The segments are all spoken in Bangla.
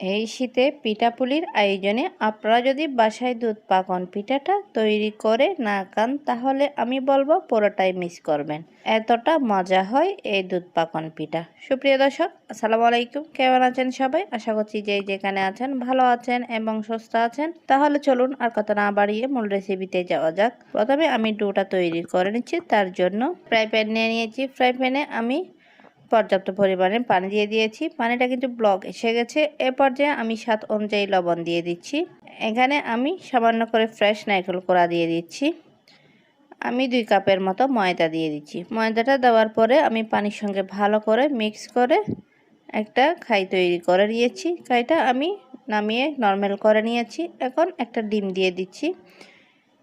এই শীতে পিঠাপুলির আয়োজনে আপনারা যদি বাসায় দুধ পাকন পিঠাটা তৈরি করে না খান, তাহলে আমি বলব পুরোটাই মিস করবেন। এতটা মজা হয় এই দুধ পাকন পিঠা। সুপ্রিয় দর্শক, আসসালামু আলাইকুম। কেমন আছেন সবাই? আশা করছি যে যেখানে আছেন ভালো আছেন এবং সুস্থ আছেন। তাহলে চলুন আর কথা না বাড়িয়ে মূল রেসিপিতে যাওয়া যাক। প্রথমে আমি ডোটা তৈরি করে নিচ্ছি, তার জন্য ফ্রাই প্যান নিয়ে নিয়েছি। ফ্রাই প্যানে আমি পর্যাপ্ত পরিমাণে পানি দিয়ে দিয়েছি। পানিটা কিন্তু ব্লক এসে গেছে। এ পর্যায়ে আমি স্বাদ অনুযায়ী লবণ দিয়ে দিচ্ছি। এখানে আমি সামান্য করে ফ্রেশ নাইকল কোড়া দিয়ে দিচ্ছি। আমি দুই কাপের মতো ময়দা দিয়ে দিচ্ছি। ময়দাটা দেওয়ার পরে আমি পানির সঙ্গে ভালো করে মিক্স করে একটা খাই তৈরি করে নিয়েছি। খাইটা আমি নামিয়ে নর্মাল করে নিয়েছি। এখন একটা ডিম দিয়ে দিচ্ছি।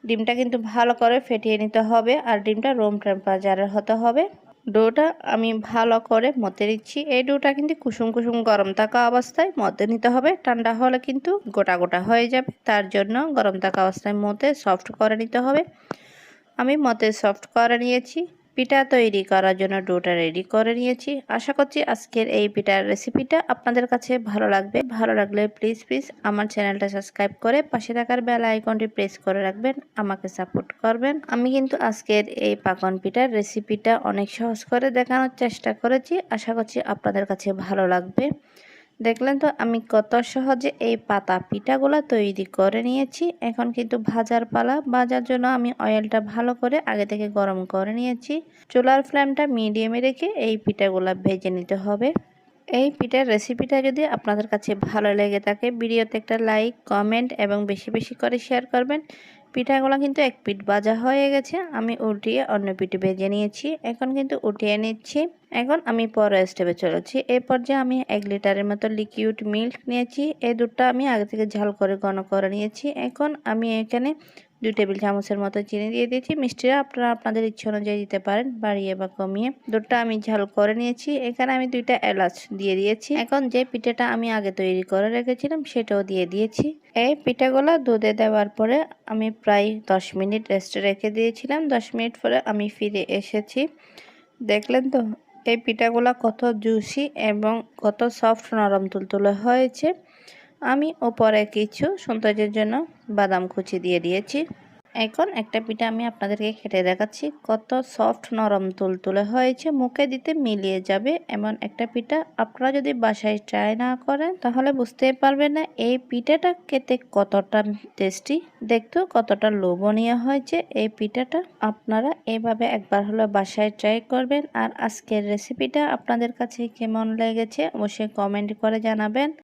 ডিমটা কিন্তু ভালো করে ফেটিয়ে নিতে হবে। আর ডিমটা রুম টেম্পারেচারের হতে হবে। ডোটা আমি ভালো করে মতে নিচ্ছি। এই ডোটা কিন্তু কুসুম কুসুম গরম থাকা অবস্থায় মতে নিতে হবে। ঠান্ডা হলে কিন্তু গোটা গোটা হয়ে যাবে। তার জন্য গরম থাকা অবস্থায় মতে সফট করে নিতে হবে। আমি মতে সফট করে নিয়েছি। পিঠা তৈরি করার জন্য ডোটা রেডি করে নিয়েছি। আশা করছি আজকের এই পিঠার রেসিপিটা আপনাদের কাছে ভালো লাগবে। ভালো লাগলে প্লিজ প্লিজ আমার চ্যানেলটা সাবস্ক্রাইব করে পাশে থাকার বেল আইকনটি প্রেস করে রাখবেন, আমাকে সাপোর্ট করবেন। আমি কিন্তু আজকের এই পাকন পিঠার রেসিপিটা অনেক সহজ করে দেখানোর চেষ্টা করেছি। আশা করছি আপনাদের কাছে ভালো লাগবে। দেখলেন তো, আমি কত সহজে এই পাতা পিঠাগুলো তৈরি করে নিয়েছি। এখন কিন্তু ভাজার পালা। ভাজার জন্য আমি অয়েলটা ভালো করে আগে থেকে গরম করে নিয়েছি। চুলার ফ্লেমটা মিডিয়ামে রেখে এই পিঠাগুলো ভেজে নিতে হবে। এই পিঠার রেসিপিটা যদি আপনাদের কাছে ভালো লেগে থাকে, ভিডিওতে একটা লাইক কমেন্ট এবং বেশি বেশি করে শেয়ার করবেন। পিঠাগুলো কিন্তু এক পিঠ ভাজা হয়ে গেছে, আমি উল্টিয়ে অন্য পিঠে ভেজে নিয়েছি। এখন কিন্তু উঠিয়ে নিচ্ছি। এখন আমি পরে স্টেপে চলেছি। এই পর্যায়ে আমি এক লিটারের মতো লিকুইড মিল্ক নিয়েছি। এই দুধটা আমি আগে থেকে ঝাল করে ঘন করে নিয়েছি। এখন আমি এখানে দুই টেবিল চামচের মতো চিনি দিয়ে দিয়েছি। মিষ্টিটা আপনারা আপনাদের ইচ্ছে অনুযায়ী দিতে পারেন, বাড়িয়ে বা কমিয়ে। দুধটা আমি ঝাল করে নিয়েছি। এখানে আমি দুইটা এলাচ দিয়ে দিয়েছি। এখন যে পিঠাটা আমি আগে তৈরি করে রেখেছিলাম, সেটাও দিয়ে দিয়েছি। এই পিঠাগুলো দুধে দেওয়ার পরে আমি প্রায় দশ মিনিট রেস্টে রেখে দিয়েছিলাম। দশ মিনিট পরে আমি ফিরে এসেছি। দেখলেন তো, এই পিঠাগুলো কত জুসি এবং কত সফট নরম তুলতুলে হয়েছে। আমি ওপরে কিছু সৌন্দর্যের জন্য বাদাম কুচি দিয়ে দিয়েছি। এখন একটা পিঠা আমি আপনাদেরকে খেটে দেখাচ্ছি। কত সফট নরম তুলতুলে হয়েছে, মুখে দিতে মিলিয়ে যাবে এমন একটা পিঠা। আপনারা যদি বাসায় ট্রাই না করেন, তাহলে বুঝতে পারবেন না এই পিঠাটা খেতে কতটা টেস্টি দেখতেও কতটা লোভনীয় হয়েছে এই পিঠাটা। আপনারা এভাবে একবার হলো বাসায় ট্রাই করবেন। আর আজকের রেসিপিটা আপনাদের কাছে কেমন লেগেছে, অবশ্যই কমেন্ট করে জানাবেন।